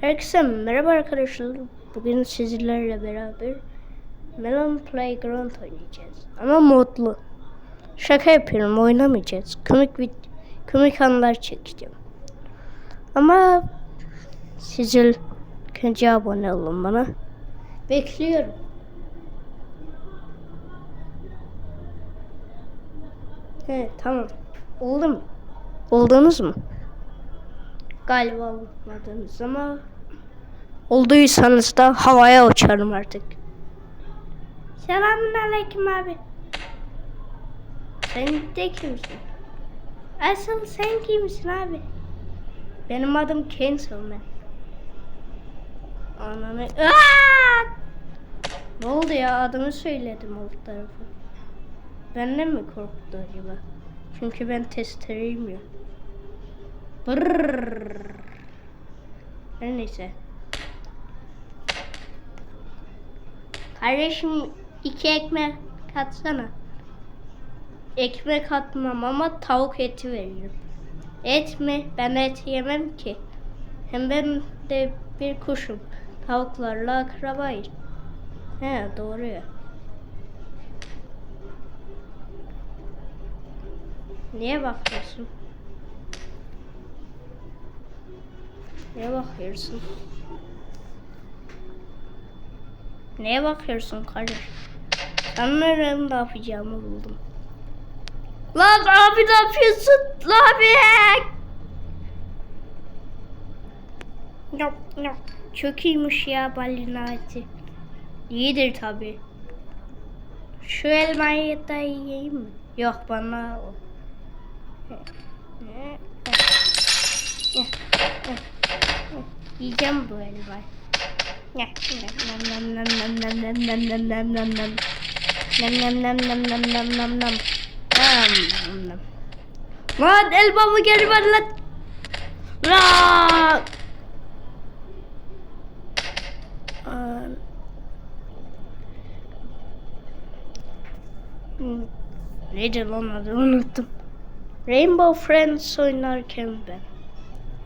Herkese merhaba arkadaşlar. Bugün sizlerle beraber Melon Playground oynayacağız. Ama modlu. Şaka yapıyorum oynamayacağız. Komik bir komik anlar çekeceğim. Ama sizin önce abone olun bana. Bekliyorum. He tamam. Oldu mu? Oldunuz mu? Galiba olmadınız ama olduysanız da havaya uçarım artık. Selamun aleyküm abi. Sen de kimsin? Asıl sen kimsin abi? Benim adım Kenselman. Ananı... Aa! Ne oldu ya adımı söyledim alt tarafı. Benden mi korktu acaba? Çünkü ben testereyim ya. Brrrr. Her neyse. Kardeşim iki ekmek katsana. Ekmek atmam ama tavuk eti veririm. Et mi? Ben et yemem ki. Hem ben de bir kuşum. Tavuklarla akrabayız. He doğru ya. Niye bakıyorsun? Neye bakıyorsun? Neye bakıyorsun kardeş? Sanırım ne yapacağımı buldum. Lan abi ne yapıyorsun? Lan abi! Yok yok. Çok iyiymiş ya balina eti. İyidir tabi. Şu elmayı da yiyeyim mi? Yok bana o. Yiyeceğim bu elmayı. Nam nam nam nam nam nam nam nam nam nam nam. Nam nam nam nam nam nam nam nam. Nam nam nam. Lan. Hmm. Neydi lan adı unuttum. Rainbow Friends oynarken ben.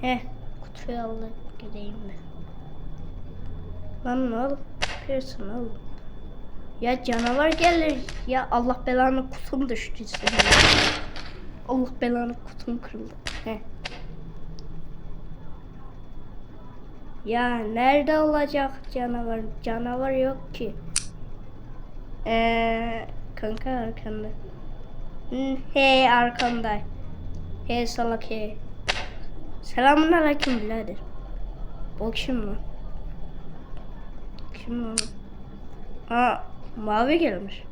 Heh kutuyu alıp gideyim ben. Lan ne ol? Yapıyorsun oğlum? Ya canavar gelir. Ya Allah belanı kutum düştü senin. Allah belanı kutum kırıldı. Heh. Ya nerede olacak canavar? Canavar yok ki. Eee kanka arkanda. He arkanda. He salak he. Selamun aleyküm birader. Kim lan? Kim lan? Aa mavi gelmiş.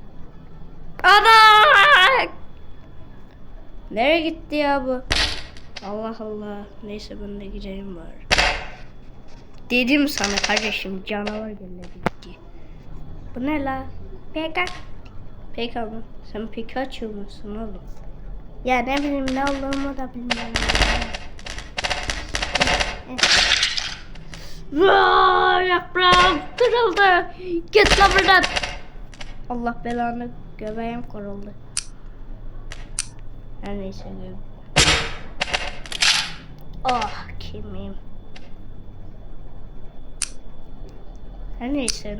Ana! Nereye gitti ya bu? Allah Allah. Neyse ben de gideyim bari. Dedim sana kardeşim canavar geldi. Bu ne la? Peka. Peka mı? Sen Pikachu musun oğlum? Ya ne bileyim ne olduğumu da bilmiyorum. Vaa, yaprağım kırıldı. Git lan buradan. Allah belanı göbeğim kırıldı. Her neyse göbeğim. Ah kimim. Her neyse.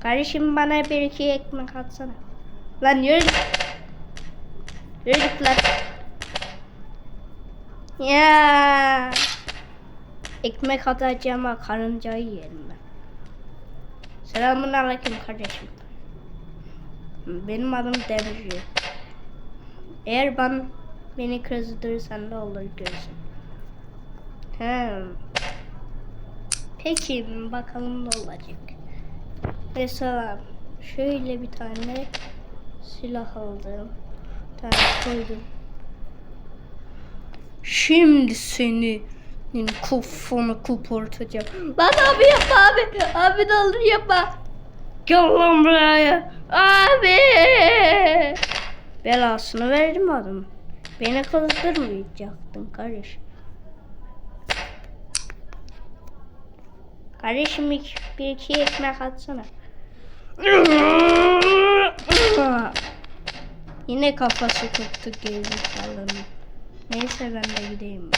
Kardeşim bana bir iki ekmek atsana. Lan yürü. Yürü git lan. Ya. Ekmek atacağıma karıncayı yerim ben. Selamun aleyküm kardeşim. Benim adım Demirci. Eğer ben beni kızdırırsan ne olur görsün. He. Peki bakalım ne olacak. Mesela şöyle bir tane silah aldım. Bir tane koydum. Şimdi seni kafana kopartacağım. Lan abi yapma abi. Abi ne olur yapma. Gel lan buraya. Abi. Belasını verdim adam. Beni kızdırmayacaktın kardeş. Kardeşim bir, iki ekmek atsana. Yine kafası koptu geri kalanı. Neyse ben de gideyim.